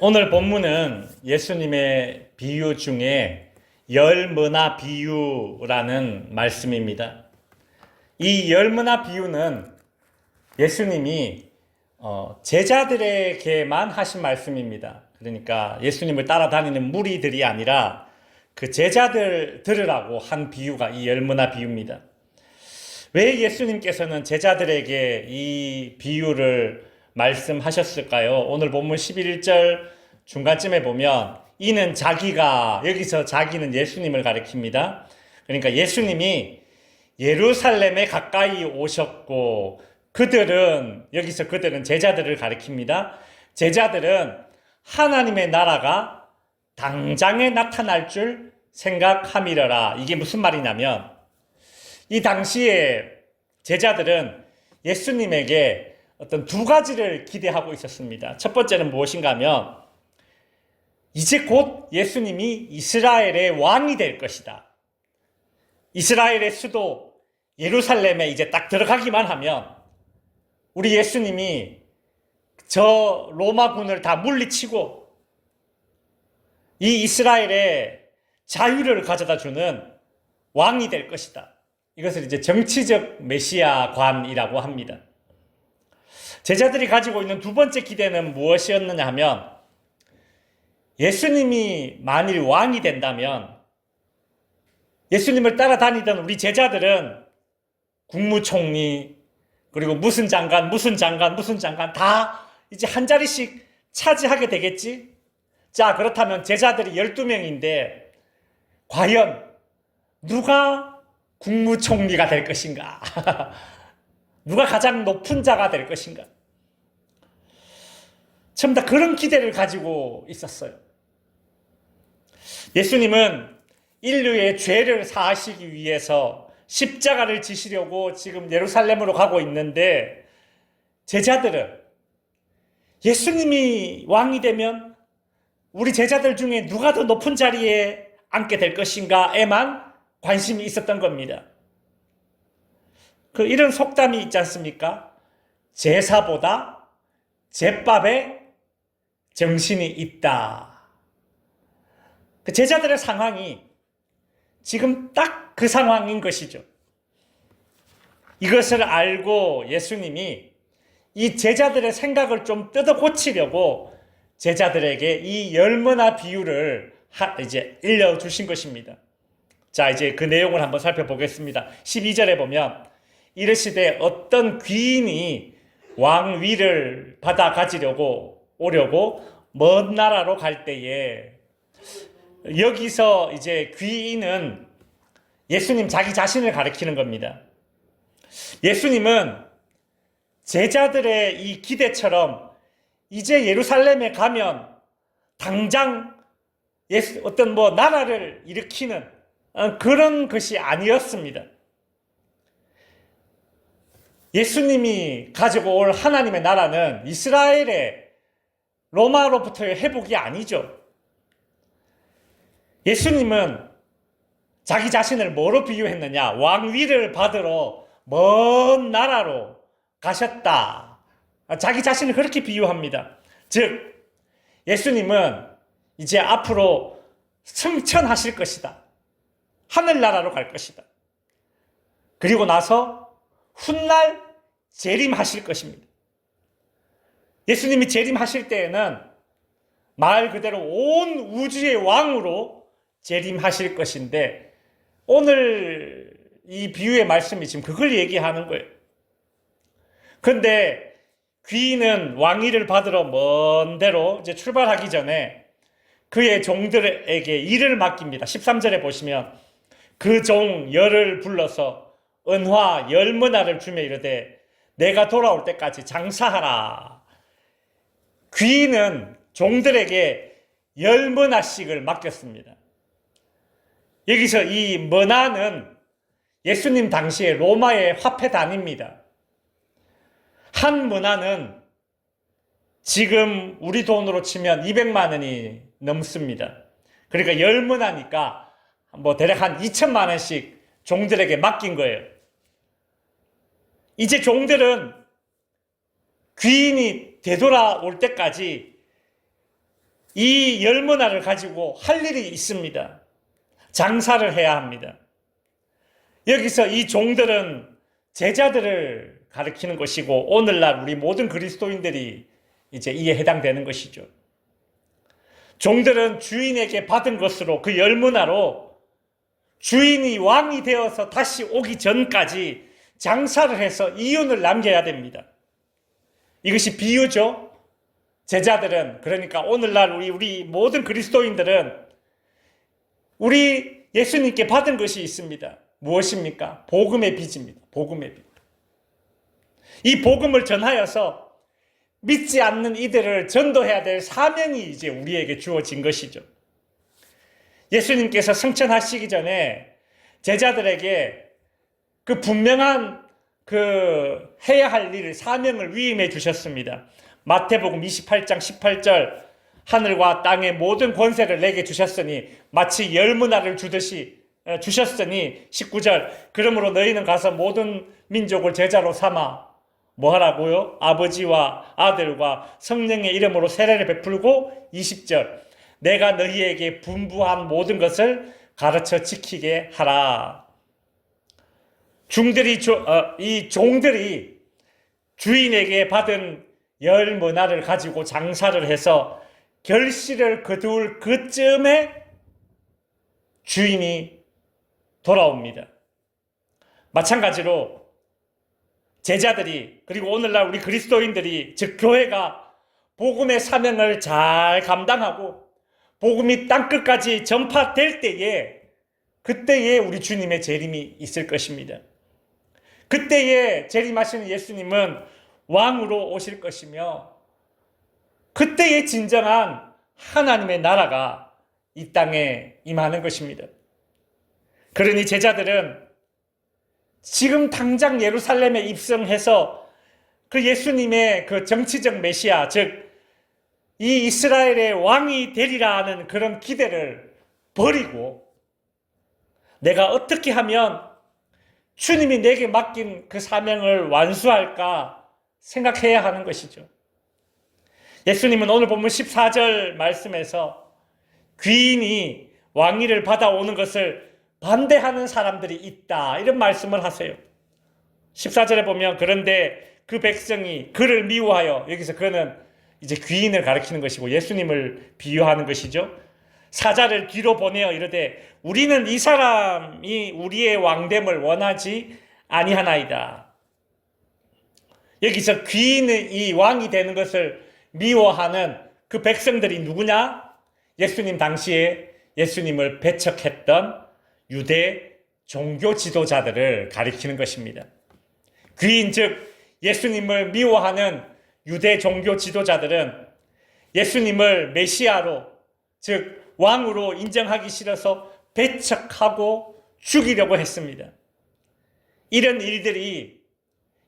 오늘 본문은 예수님의 비유 중에 열문화 비유라는 말씀입니다. 이 열문화 비유는 예수님이 어, 제자들에게만 하신 말씀입니다. 그러니까 예수님을 따라다니는 무리들이 아니라 그 제자들 들으라고 한 비유가 이 열문화 비유입니다. 왜 예수님께서는 제자들에게 이 비유를 말씀하셨을까요? 오늘 본문 11절 중간쯤에 보면 이는 자기가 여기서 자기는 예수님을 가리킵니다. 그러니까 예수님이 예루살렘에 가까이 오셨고 그들은 여기서 그들은 제자들을 가리킵니다. 제자들은 하나님의 나라가 당장에 나타날 줄 생각함이러라. 이게 무슨 말이냐면 이 당시에 제자들은 예수님에게 어떤 두 가지를 기대하고 있었습니다. 첫 번째는 무엇인가 하면 이제 곧 예수님이 이스라엘의 왕이 될 것이다. 이스라엘의 수도 예루살렘에 이제 딱 들어가기만 하면 우리 예수님이 저 로마군을 다 물리치고 이 이스라엘의 자유를 가져다 주는 왕이 될 것이다. 이것을 이제 정치적 메시아관이라고 합니다. 제자들이 가지고 있는 두 번째 기대는 무엇이었느냐 하면 예수님이 만일 왕이 된다면 예수님을 따라다니던 우리 제자들은 국무총리 그리고 무슨 장관 무슨 장관 무슨 장관 다 이제 한 자리씩 차지하게 되겠지? 자 그렇다면 제자들이 12명인데 과연 누가 국무총리가 될 것인가? 누가 가장 높은 자가 될 것인가? 전부 다 그런 기대를 가지고 있었어요. 예수님은 인류의 죄를 사하시기 위해서 십자가를 지시려고 지금 예루살렘으로 가고 있는데 제자들은 예수님이 왕이 되면 우리 제자들 중에 누가 더 높은 자리에 앉게 될 것인가에만 관심이 있었던 겁니다. 그 이런 속담이 있지 않습니까? 제사보다 제밥에 정신이 있다. 그 제자들의 상황이 지금 딱 그 상황인 것이죠. 이것을 알고 예수님이 이 제자들의 생각을 좀 뜯어 고치려고 제자들에게 이 열머나 비유를 하, 이제 일려 주신 것입니다. 자, 이제 그 내용을 한번 살펴보겠습니다. 12절에 보면 이르시되 어떤 귀인이 왕위를 받아 가지려고 오려고 먼 나라로 갈 때에 여기서 이제 귀인은 예수님 자기 자신을 가리키는 겁니다. 예수님은 제자들의 이 기대처럼 이제 예루살렘에 가면 당장 예수, 어떤 뭐 나라를 일으키는 어, 그런 것이 아니었습니다. 예수님이 가지고 올 하나님의 나라는 이스라엘의 로마로부터의 회복이 아니죠. 예수님은 자기 자신을 뭐로 비유했느냐? 왕위를 받으러 먼 나라로 가셨다. 자기 자신을 그렇게 비유합니다. 즉, 예수님은 이제 앞으로 승천하실 것이다. 하늘나라로 갈 것이다. 그리고 나서 훗날 재림하실 것입니다. 예수님이 재림하실 때에는 말 그대로 온 우주의 왕으로 재림하실 것인데 오늘 이 비유의 말씀이 지금 그걸 얘기하는 거예요. 근데 귀인은 왕위를 받으러 먼 데로 이제 출발하기 전에 그의 종들에게 일을 맡깁니다. 13절에 보시면 그 종 열을 불러서 은화 열 문화를 주며 이르되 내가 돌아올 때까지 장사하라. 귀인은 종들에게 열문화씩을 맡겼습니다. 여기서 이 머나는 예수님 당시에 로마의 화폐 단위입니다. 한 문화는 지금 우리 돈으로 치면 200만 원이 넘습니다. 그러니까 열 문화니까 뭐 대략 한 2천만 원씩 종들에게 맡긴 거예요. 이제 종들은 귀인이 되돌아올 때까지 이 열 문화를 가지고 할 일이 있습니다. 장사를 해야 합니다. 여기서 이 종들은 제자들을 가리키는 것이고 오늘날 우리 모든 그리스도인들이 이제 이에 해당되는 것이죠. 종들은 주인에게 받은 것으로 그 열문화로 주인이 왕이 되어서 다시 오기 전까지 장사를 해서 이윤을 남겨야 됩니다. 이것이 비유죠. 제자들은 그러니까 오늘날 우리 우리 모든 그리스도인들은 우리 예수님께 받은 것이 있습니다. 무엇입니까? 복음의 빚입니다. 복음의 빚. 이 복음을 전하여서 믿지 않는 이들을 전도해야 될 사명이 이제 우리에게 주어진 것이죠. 예수님께서 승천하시기 전에 제자들에게 그 분명한 그 해야 할 일을 사명을 위임해 주셨습니다. 마태복음 28장 18절 하늘과 땅의 모든 권세를 내게 주셨으니 마치 열문화를 주듯이 어, 주셨으니 19절 그러므로 너희는 가서 모든 민족을 제자로 삼아 뭐 하라고요? 아버지와 아들과 성령의 이름으로 세례를 베풀고 20절 내가 너희에게 분부한 모든 것을 가르쳐 지키게 하라. 중들이 어, 이 종들이 주인에게 받은 열 문화를 가지고 장사를 해서 결실을 거둘 그쯤에 주인이 돌아옵니다. 마찬가지로 제자들이 그리고 오늘날 우리 그리스도인들이 즉 교회가 복음의 사명을 잘 감당하고 복음이 땅끝까지 전파될 때에 그때에 우리 주님의 재림이 있을 것입니다. 그때에 재림하시는 예수님은 왕으로 오실 것이며 그때에 진정한 하나님의 나라가 이 땅에 임하는 것입니다. 그러니 제자들은 지금 당장 예루살렘에 입성해서 그 예수님의 그 정치적 메시아, 즉, 이 이스라엘의 왕이 되리라 하는 그런 기대를 버리고 내가 어떻게 하면 주님이 내게 맡긴 그 사명을 완수할까 생각해야 하는 것이죠. 예수님은 오늘 본문 14절 말씀에서 귀인이 왕위를 받아오는 것을 반대하는 사람들이 있다. 이런 말씀을 하세요. 14절에 보면 그런데 그 백성이 그를 미워하여 여기서 그는 이제 귀인을 가리키는 것이고 예수님을 비유하는 것이죠. 사자를 뒤로 보내어 이르되 우리는 이 사람이 우리의 왕됨을 원하지 아니하나이다. 여기서 귀인의 이 왕이 되는 것을 미워하는 그 백성들이 누구냐? 예수님 당시에 예수님을 배척했던 유대 종교 지도자들을 가리키는 것입니다. 귀인 즉 예수님을 미워하는 유대 종교 지도자들은 예수님을 메시아로 즉 왕으로 인정하기 싫어서 배척하고 죽이려고 했습니다. 이런 일들이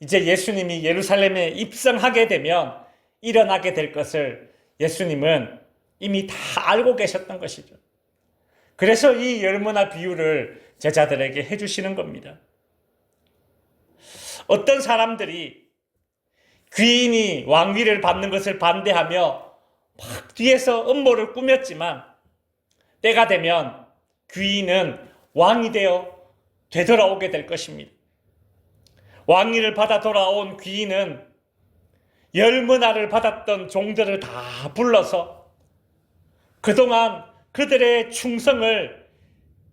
이제 예수님이 예루살렘에 입성하게 되면 일어나게 될 것을 예수님은 이미 다 알고 계셨던 것이죠. 그래서 이 열문화 비유를 제자들에게 해주시는 겁니다. 어떤 사람들이 귀인이 왕위를 받는 것을 반대하며 막 뒤에서 음모를 꾸몄지만 때가 되면 귀인은 왕이 되어 되돌아오게 될 것입니다. 왕위를 받아 돌아온 귀인은 열문화를 받았던 종들을 다 불러서 그동안 그들의 충성을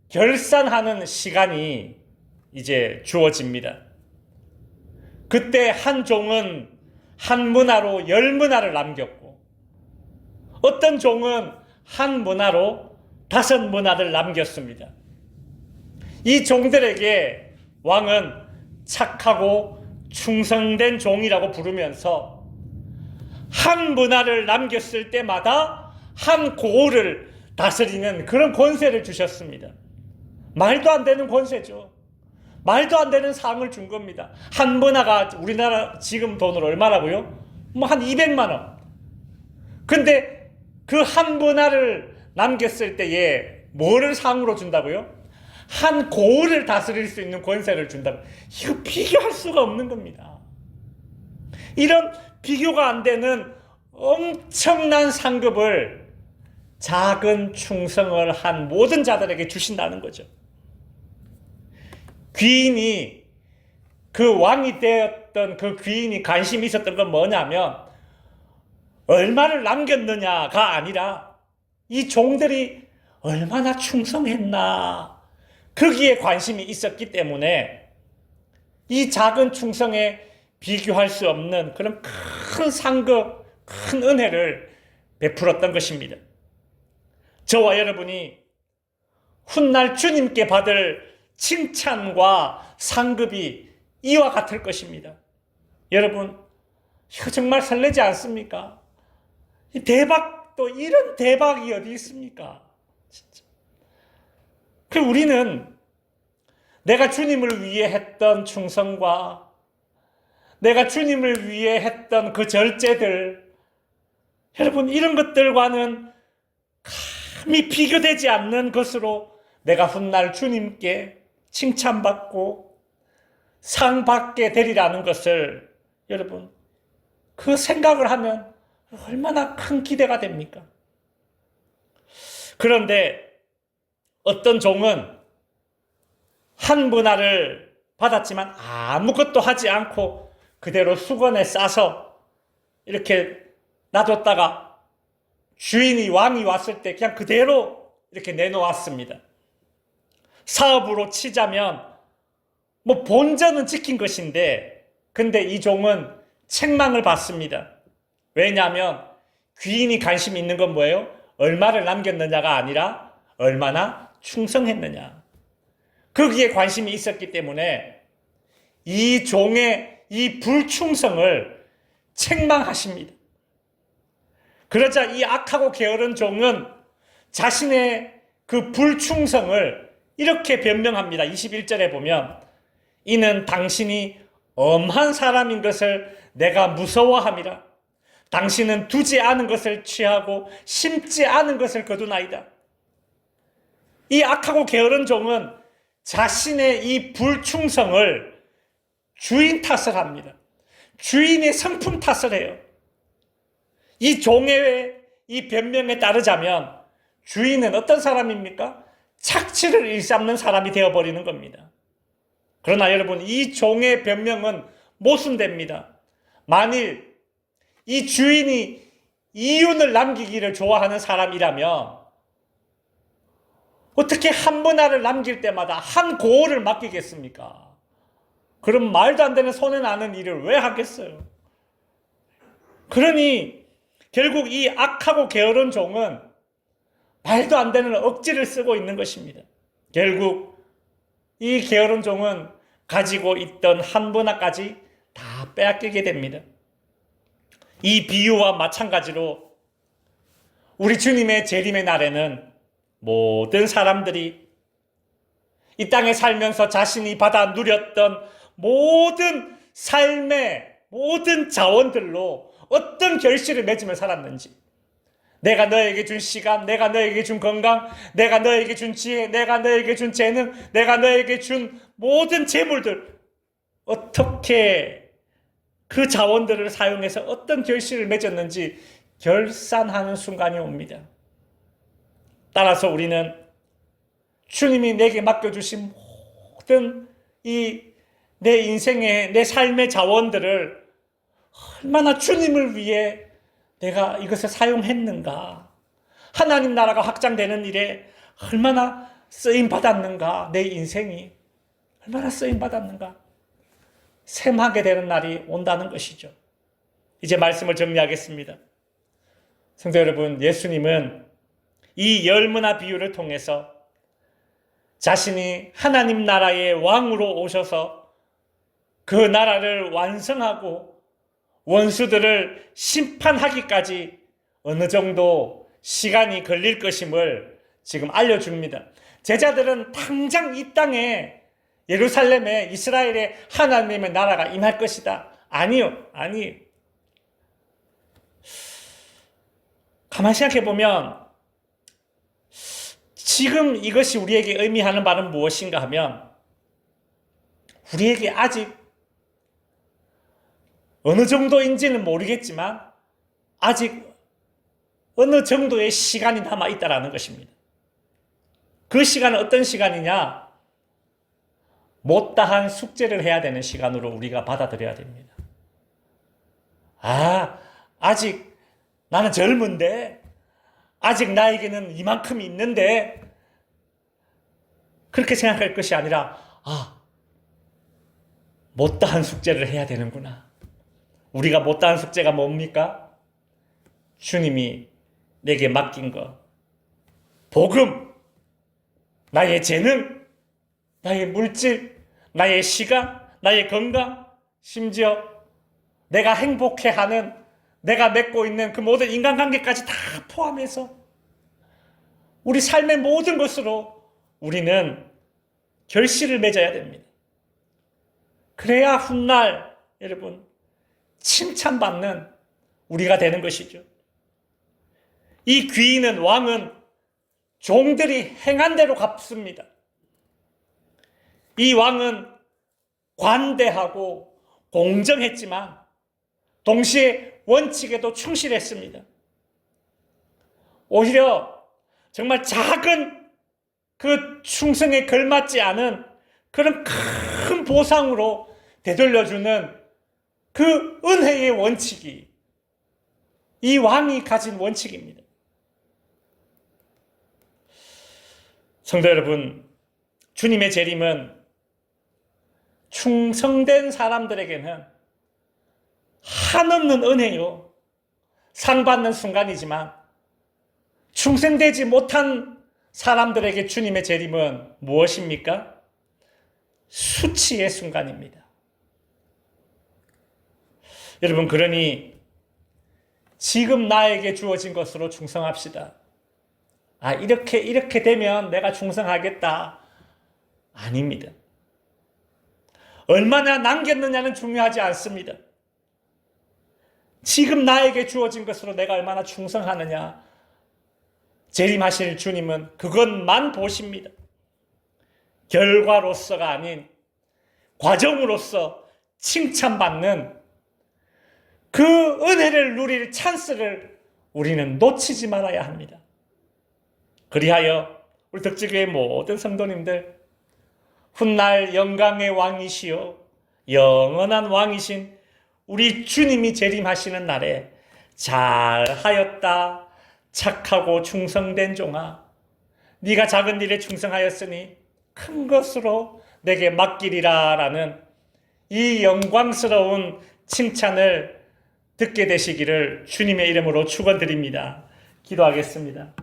결산하는 시간이 이제 주어집니다. 그때 한 종은 한 문화로 열 문화를 남겼고, 어떤 종은 한 문화로 다섯 문화를 남겼습니다. 이 종들에게 왕은 착하고 충성된 종이라고 부르면서 한 문화를 남겼을 때마다 한 고을을 다스리는 그런 권세를 주셨습니다. 말도 안 되는 권세죠. 말도 안 되는 상을 준 겁니다. 한 문화가 우리나라 지금 돈으로 얼마라고요? 뭐 한 200만 원. 근데 그 한 문화를 남겼을 때에 뭐를 상으로 준다고요? 한 고을을 다스릴 수 있는 권세를 준다고. 이거 비교할 수가 없는 겁니다. 이런 비교가 안 되는 엄청난 상급을 작은 충성을 한 모든 자들에게 주신다는 거죠. 귀인이 그 왕이 되었던 그 귀인이 관심이 있었던 건 뭐냐면 얼마를 남겼느냐가 아니라 이 종들이 얼마나 충성했나 거기에 관심이 있었기 때문에 이 작은 충성에 비교할 수 없는 그런 큰 상급, 큰 은혜를 베풀었던 것입니다. 저와 여러분이 훗날 주님께 받을 칭찬과 상급이 이와 같을 것입니다. 여러분, 이거 정말 설레지 않습니까? 이 대박, 또 이런 대박이 어디 있습니까? 진짜. 그 우리는 내가 주님을 위해 했던 충성과 내가 주님을 위해 했던 그 절제들, 여러분, 이런 것들과는 감히 비교되지 않는 것으로 내가 훗날 주님께 칭찬받고 상 받게 되리라는 것을 여러분, 그 생각을 하면 얼마나 큰 기대가 됩니까? 그런데 어떤 종은 한 분할을 받았지만 아무것도 하지 않고 그대로 수건에 싸서 이렇게 놔뒀다가 주인이 왕이 왔을 때 그냥 그대로 이렇게 내놓았습니다. 사업으로 치자면 뭐 본전은 지킨 것인데 근데 이 종은 책망을 받습니다. 왜냐하면 귀인이 관심 있는 건 뭐예요? 얼마를 남겼느냐가 아니라 얼마나 충성했느냐. 거기에 관심이 있었기 때문에 이 종의 이 불충성을 책망하십니다. 그러자 이 악하고 게으른 종은 자신의 그 불충성을 이렇게 변명합니다. 21절에 보면 이는 당신이 엄한 사람인 것을 내가 무서워함이라. 당신은 두지 않은 것을 취하고 심지 않은 것을 거두나이다. 이 악하고 게으른 종은 자신의 이 불충성을 주인 탓을 합니다. 주인의 성품 탓을 해요. 이 종의 이 변명에 따르자면 주인은 어떤 사람입니까? 착취를 일삼는 사람이 되어버리는 겁니다. 그러나 여러분, 이 종의 변명은 모순됩니다. 만일 이 주인이 이윤을 남기기를 좋아하는 사람이라면 어떻게 한 분할을 남길 때마다 한 고을을 맡기겠습니까? 그럼 말도 안 되는 손해 나는 일을 왜 하겠어요? 그러니 결국 이 악하고 게으른 종은 말도 안 되는 억지를 쓰고 있는 것입니다. 결국 이 게으른 종은 가지고 있던 한 분할까지 다 빼앗기게 됩니다. 이 비유와 마찬가지로 우리 주님의 재림의 날에는 모든 사람들이 이 땅에 살면서 자신이 받아 누렸던 모든 삶의 모든 자원들로 어떤 결실을 맺으며 살았는지 내가 너에게 준 시간, 내가 너에게 준 건강, 내가 너에게 준 지혜, 내가 너에게 준 재능, 내가 너에게 준 모든 재물들 어떻게 그 자원들을 사용해서 어떤 결실을 맺었는지 결산하는 순간이 옵니다. 따라서 우리는 주님이 내게 맡겨주신 모든 이 내 인생의, 내 삶의 자원들을 얼마나 주님을 위해 내가 이것을 사용했는가. 하나님 나라가 확장되는 일에 얼마나 쓰임 받았는가. 내 인생이 얼마나 쓰임 받았는가. 샘하게 되는 날이 온다는 것이죠. 이제 말씀을 정리하겠습니다. 성도 여러분, 예수님은 이 열문화 비유를 통해서 자신이 하나님 나라의 왕으로 오셔서 그 나라를 완성하고 원수들을 심판하기까지 어느 정도 시간이 걸릴 것임을 지금 알려줍니다. 제자들은 당장 이 땅에 예루살렘에 이스라엘의 하나님의 나라가 임할 것이다. 아니요, 아니. 가만 생각해 보면 지금 이것이 우리에게 의미하는 바는 무엇인가 하면 우리에게 아직 어느 정도인지는 모르겠지만 아직 어느 정도의 시간이 남아 있다라는 것입니다. 그 시간은 어떤 시간이냐? 못다한 숙제를 해야 되는 시간으로 우리가 받아들여야 됩니다. 아, 아직 나는 젊은데, 아직 나에게는 이만큼 있는데, 그렇게 생각할 것이 아니라, 아, 못다한 숙제를 해야 되는구나. 우리가 못다한 숙제가 뭡니까? 주님이 내게 맡긴 것. 복음, 나의 재능, 나의 물질, 나의 시간, 나의 건강, 심지어 내가 행복해 하는 내가 맺고 있는 그 모든 인간관계까지 다 포함해서 우리 삶의 모든 것으로 우리는 결실을 맺어야 됩니다. 그래야 훗날 여러분 칭찬받는 우리가 되는 것이죠. 이 귀인은 왕은 종들이 행한 대로 갚습니다. 이 왕은 관대하고 공정했지만 동시에 원칙에도 충실했습니다. 오히려 정말 작은 그 충성에 걸맞지 않은 그런 큰 보상으로 되돌려주는 그 은혜의 원칙이 이 왕이 가진 원칙입니다. 성도 여러분, 주님의 재림은 충성된 사람들에게는 한없는 은혜요. 상 받는 순간이지만 충성되지 못한 사람들에게 주님의 재림은 무엇입니까? 수치의 순간입니다. 여러분, 그러니 지금 나에게 주어진 것으로 충성합시다. 아, 이렇게, 이렇게 되면 내가 충성하겠다. 아닙니다. 얼마나 남겼느냐는 중요하지 않습니다. 지금 나에게 주어진 것으로 내가 얼마나 충성하느냐. 재림하실 주님은 그것만 보십니다. 결과로서가 아닌 과정으로서 칭찬받는 그 은혜를 누릴 찬스를 우리는 놓치지 말아야 합니다. 그리하여 우리 덕지교회 모든 성도님들 훗날 영광의 왕이시요 영원한 왕이신 우리 주님이 재림하시는 날에 잘하였다 착하고 충성된 종아 네가 작은 일에 충성하였으니 큰 것으로 내게 맡기리라라는 이 영광스러운 칭찬을 듣게 되시기를 주님의 이름으로 축원드립니다. 기도하겠습니다.